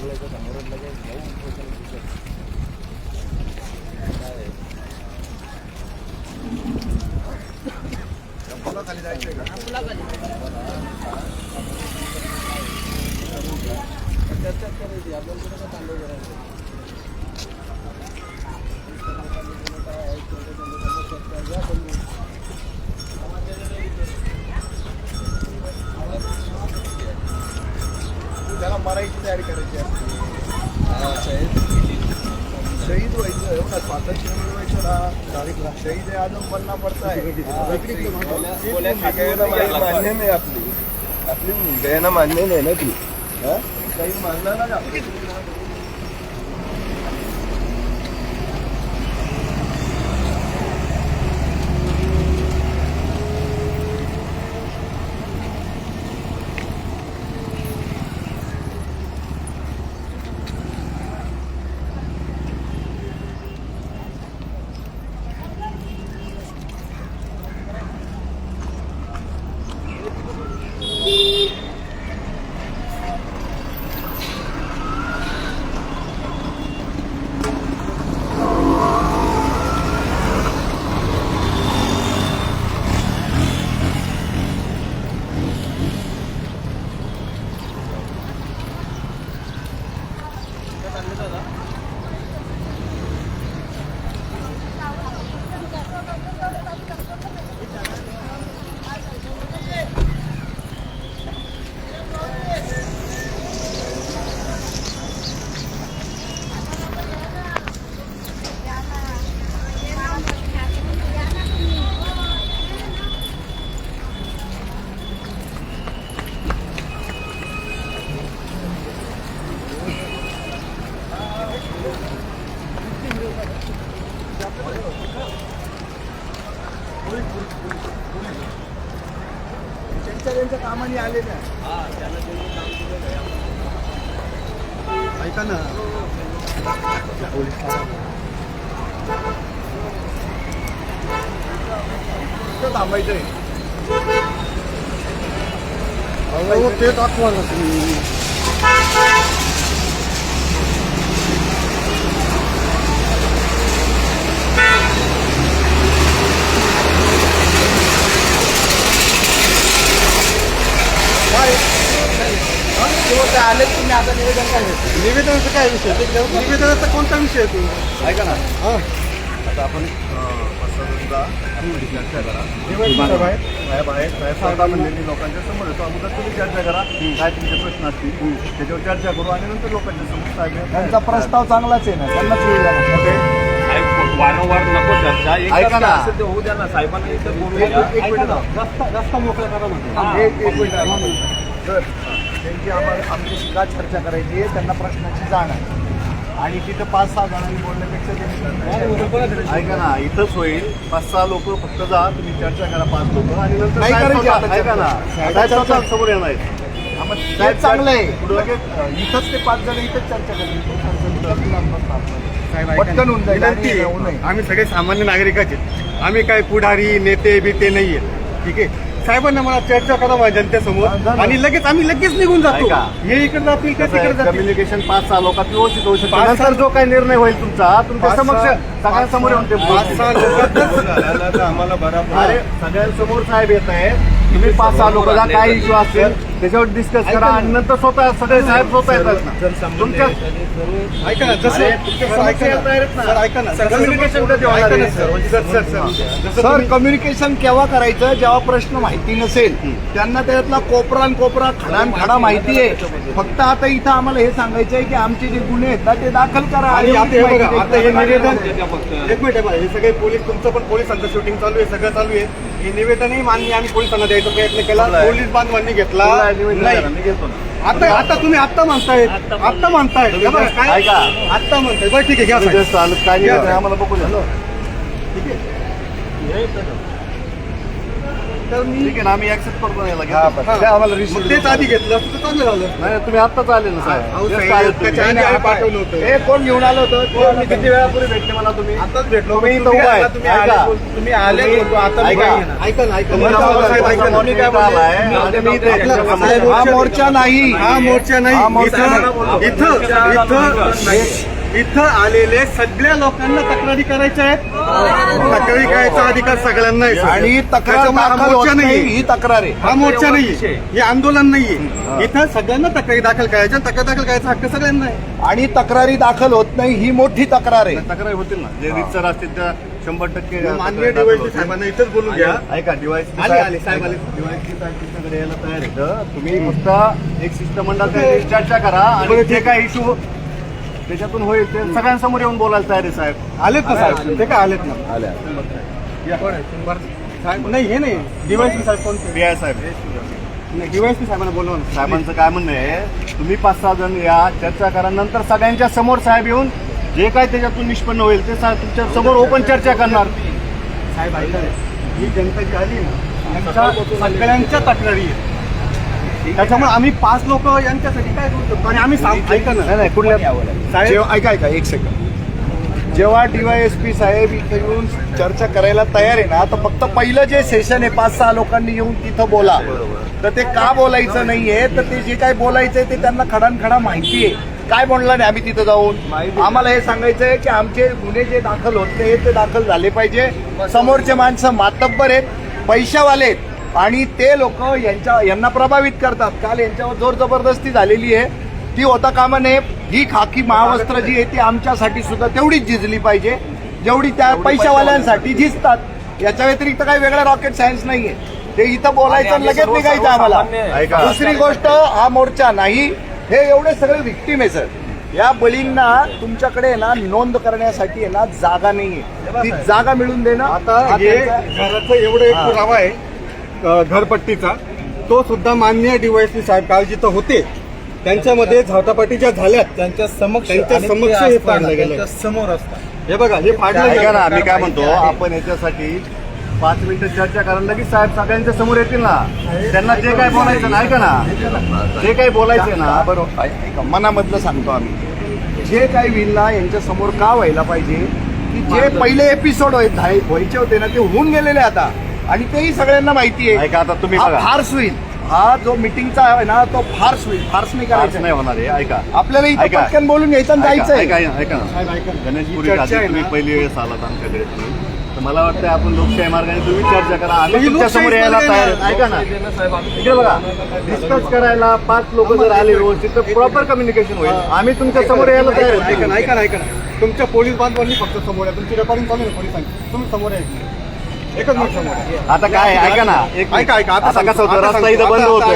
बोलायचं समोरच लगेच घेऊन दिसत. काय आहे? पुलाखाली जायचं का करायची आपल्याला कुठं काय तांडव करायचं शहीद व्हायचं एवढा स्वातंत्र्य मिळवायचं ना. तारीखला शहीद बनना पडता है बोल्या- बोल्या गायना मान्य नाही आपली. आपली गायना मान्य नाही ना ती. हा? काही मानला ना त्यांच्या त्यांच्या कामाने आले ना ऐका ना. कुठं थांबायचंय. ते दाखवा ना आले तुम्ही आता निवेदन काय? निवेदनाचा काय विषय? निवेदनाचा कोणता विषय आहे तू? ऐका ना. हा. आता आपण पसंतदा चर्चा करा. साहेब आहे. साहेब आहेत. साहेब म्हणलेली लोकांच्या समोर येतो अगोदर तुम्ही चर्चा करा. काय तुमचे प्रश्न असतील. त्याच्यावर चर्चा करू आणि नंतर लोकांच्या समोर साहेब त्यांचा प्रस्ताव चांगलाच आहे ना. त्यांनाच वेळ द्या ना. साहेब वारंवार नको चर्चा. ऐका ना. होऊ द्या ना. साहेबांनी इथं. रस्ता रस्ता मोकळा करा म्हणतो एक मिनिट. तर त्यांची आम्हाला आमच्याशी का चर्चा करायची आहे. त्यांना प्रश्नाची जाण आहे. आणि तिथं पाच सहा जणांनी बोलण्यापेक्षा त्यांनी ऐका ना इथंच होईल पाच सहा लोक फक्त जा तुम्ही चर्चा करा पाच लोक. आणि नंतर साहेब स्वतः- ऐका ना. चर्चा. साहेब स्वतः समोर येणार आहेत. ते चांगलं आहे लगेच इथंच ते पाच जण इथंच चर्चा साहेब, करतील ऐका पटकन ना. होऊन जाईल. विनंती आणि आहे. होऊ नये. आम्ही सगळे सामान्य नागरिकच आहेत. आम्ही काही पुढारी नेते बिते नाही आहेत ठीक आहे? साहेबांना मला चर्चा करा माझ्या हा, जनतेसमोर. आणि लगेच आम्ही लगेच निघून जातो. हे इकडे जातील का तिकडे कम्युनिकेशन पाच सहा लोकात व्यवस्थित होऊ शकतं पाच नंतर जो काही निर्णय होईल तुमचा तुमच्या समक्ष सगळ्यांसमोर येऊन ते पाच सहा. लोकांतच अरे सगळ्यांसमोर साहेब येत आहेत. तुम्ही पाच सहा लोक जा काय इश्यू असतील त्याच्यावर डिस्कस करा. आणि नंतर स्वतः सगळे साहेब स्वतः येतात ना. तुमच्या ऐका ना जसं तुमच्या सर, समस्या ऐका ना. येत आहेत ना. सर ऐका ना. सर, communication कधी होणार ऐका ना, आहे? सर म्हणजे कम्युनिकेशन केव्हा करायचं? जेव्हा प्रश्न माहिती नसेल त्यांना त्याच्यातला कोपरा कोपरा खडान खडा माहिती आहे. फक्त आता इथं आम्हाला हे सांगायचं आहे की आमचे जे गुन्हे आहेत ना ते दाखल करा आणि आता हे निवेदन फक्त एक मिनिट हे सगळे पोलीस तुमचं पण पोलिसांचं शूटिंग चालू आहे सगळं चालू आहे. हे निवेदनही मान्य आम्ही पोलिसांना द्यायचा प्रयत्न केला. पोलीस बांधवांनी घेतला. नाही. मी घेतो ना. आता आता तुम्ही आत्ता म्हणताय. आत्ता म्हणताय. हे काय. आत्ता म्हणताय. बरं ठीक आहे घ्या काय आम्हाला बघू ठीक आहे. तर मी ठीक आहे ना आम्ही ऍक्सेप्ट करतो हा. बस. ते आम्हाला मग तेच. आधी घेतलं असतं तर चांगलं झालं नाही नाही, तुम्ही आत्ताच आले ना अहो, साहेब साहेब, Just आले तुम्ही. त्याच्या आधी नाही, आम्ही नाही, पाठवलं होतं. हे कोण घेऊन आलं होतं तुम्ही किती वेळापूर्वी भेटले मला तुम्ही आताच भेटलो तुम्ही इथं उभा आहे. तुम्ही आले ऐका. बोल- तुम्ही आले बोलतो, आता मी ऐका. नाही येणार. ऐका ना ऐका तुम्ही ना. जाऊ साहेब, ऐका ना. काय बोलले? आणि मी इथे आपला- हा मोर्चा नाही हा मोर्चा नाही हा मोर्चा इथं नाही. इथं इथं इथं आलेले सगळ्या लोकांना तक्रारी करायच्या आहेत. तक्रारी करायचा अधिकार सगळ्यांना आहे साहेब. आणि हा मोर्चा नाही. ही तक्रार आहे. हा मोर्चा विषय. हे आंदोलन नाहीये. इथं सगळ्यांना तक्रारी दाखल करायच्या तक्रार दाखल करायचा हक्क सगळ्यांना आहे. आणि तक्रारी दाखल होत नाही ही मोठी तक्रार आहे. तक्रारी होतील ना. जे रितसर असतील त्या शंभर टक्के दाखल डीवायसी. साहेबांना इथंच बोलून घ्या. ऐका डिवाइस आले, आले, साहेब आले. डिवाइस तुमच्याकडे यायला तयार आहे तुम्ही फक्त एक शिष्टमंडळ चर्चा करा आणि जे काय इश्यू त्याच्यातून होईल ते सगळ्यांसमोर येऊन बोलायला तयार आहे साहेब. आलेत ना साहेब ते काय आलेत ना? या. साहेब नाही हे नाही. डीवायसी साहेब कोणते? बी आय साहेब. नाही डीवायसी साहेबांना बोलवा ना साहेबांचं काय म्हणणं आहे तुम्ही पाच सहा जण या चर्चा करा नंतर सगळ्यांच्या समोर साहेब येऊन जे काय त्याच्यातून निष्पन्न होईल ते साहेब तुमच्यासमोर ओपन चर्चा करणार. साहेब ऐका. ही जनता जी आली ना. यांच्या सगळ्यांच्या तक्रारी आहेत. त्याच्यामुळे आम्ही पाच लोक यांच्यासाठी काय करू शकतो? आणि आम्ही सांग ऐका ना. नाही नाही कुठल्या साहेब ऐका ऐका एक सेकंड जेव्हा डीवायएसपी साहेब इथे येऊन चर्चा करायला तयार आहे ना तर फक्त पहिलं जे सेशन आहे पाच सहा लोकांनी येऊन तिथं बोला. तर ते का बोलायचं नाहीये तर ते जे काय बोलायचंय ते त्यांना खडानखडा माहिती आहे. काय बोललं नाही आम्ही तिथं जाऊन? आम्हाला हे सांगायचं आहे की आमचे गुन्हे जे दाखल होते ते दाखल झाले पाहिजे. समोरचे माणसं मातब्बर आहेत पैशावाले आहेत. आणि ते लोक यांच्या यांना प्रभावित करतात. काल यांच्यावर जोर जबरदस्ती झालेली आहे. ती होता कामा नये ही खाकी महावस्त्र जी आहे ती आमच्यासाठी सुद्धा तेवढीच झिजली पाहिजे. जेवढी त्या पैशावाल्यांसाठी झिजतात. याच्या व्यतिरिक्त काही वेगळा रॉकेट सायन्स नाहीये. ते इथं बोलायचं लगेच निघायचं आम्हाला. दुसरी गोष्ट हा मोर्चा नाही. हे एवढे सगळे विक्टीम आहे सर या बळींना तुमच्याकडे ना नोंद करण्यासाठी ना जागा नाहीये. ती जागा मिळून देणं आता एवढं एक. पुरावा आहे. घरपट्टीचा तो सुद्धा मान्य डीवायसी साहेब काल जिथं होते. त्यांच्यामध्ये झाटापाटी ज्या झाल्यात. त्यांच्या समक्ष त्यांच्या समक्ष हे फाडलं. त्यांच्यासमोर असतात. हे बघा हे फाडलं गेलं. मी काय म्हणतो आपण याच्यासाठी पाच मिनिटं चर्चा करायला लगेच साहेब सगळ्यांच्या समोर येतील ना. त्यांना जे काय बोलायचं ना ऐका ना. जे काही बोलायचं ना बरोबर. मनामधलं सांगतो आम्ही. जे काही ना यांच्या समोर का व्हायला पाहिजे? की जे पहिले एपिसोड व्हायचे होते ना ते होऊन गेलेले आता. आणि तेही सगळ्यांना माहिती आहे. ऐका आता तुम्ही हा बघा. फार्स होईल. हा जो मिटिंगचा आहे ना तो फार्स होईल. फार्स नाही करायचं. नाही होणार आहे ऐका. आपल्याला इथं ऐका. पटकन बोलून घ्यायचं आणि ऐका जायचंय ऐका ऐका ना. साहेब ऐका. ना. गणेशपुरी ही चर्चा आहे तुम्ही ना. पहिली वेळेस आलात आमच्याकडे तुम्ही. तर मला वाटतं आपण लोकशाही मार्गाने तुम्ही चर्चा करा. ही आम्ही तुमच्यासमोर लोकशाही यायला मार्गाने तयार आहे. ऐका ना. इकडे बघा. डिस्कस करायला पाच लोक जर आले व्यवस्थित तर प्रॉपर कम्युनिकेशन होईल. आम्ही तुमच्यासमोर यायला तयार ऐका आहे ना ऐका ना ऐका ना. तुमच्या पोलीस बांधवांनी फक्त समोर आहे तुमची रेकॉर्डिंग चालू आहे पोलिसांची तुम्ही समोर आहे एकच मिनिट समोर. आता काय? ऐका ना. एक ऐका ऐका. आता होतं? रस्ता इथं बंद होतोय.